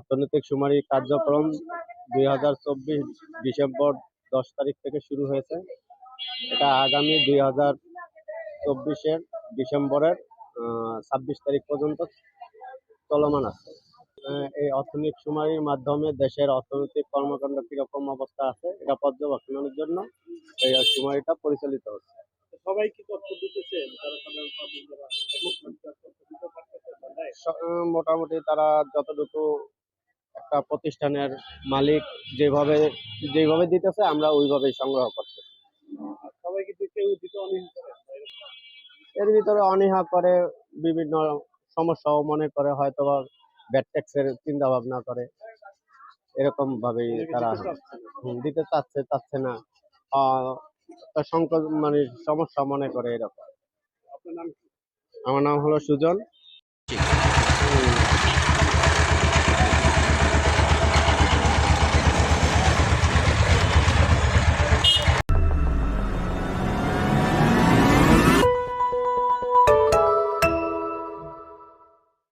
অর্থনৈতিক সুমারি কার্যক্রম দুই হাজার চব্বিশ ডিসেম্বর দশ তারিখ থেকে শুরু হয়েছে। এটা আগামী দুই হাজার চব্বিশের ডিসেম্বরের ছাব্বিশ তারিখ পর্যন্ত চলমান আছে। এই অর্থনৈতিক সুমারির মাধ্যমে দেশের অর্থনৈতিক কর্মকাণ্ড কীরকম অবস্থা আছে এটা পর্যবেক্ষণের জন্য এই সুমারিটা পরিচালিত হচ্ছে। সবাই কি তথ্য দিতেছে মোটামুটি তারা যতটুকু একটা প্রতিষ্ঠানের মালিক যেভাবে যেভাবে দিতেছে আমরা ওইভাবেই সংগ্রহ দিতে এর ভিতরে অনীহা করে বিভিন্ন সমস্যাও মনে করে হয়তো বা ব্যাট ট্যাক্সের চিন্তা ভাবনা করে। এরকম ভাবেই তারা দিতে চাচ্ছে চাচ্ছে না। সংকট মানে সমস্যা মনে করে এরকম? আমার নাম হলো সুজন।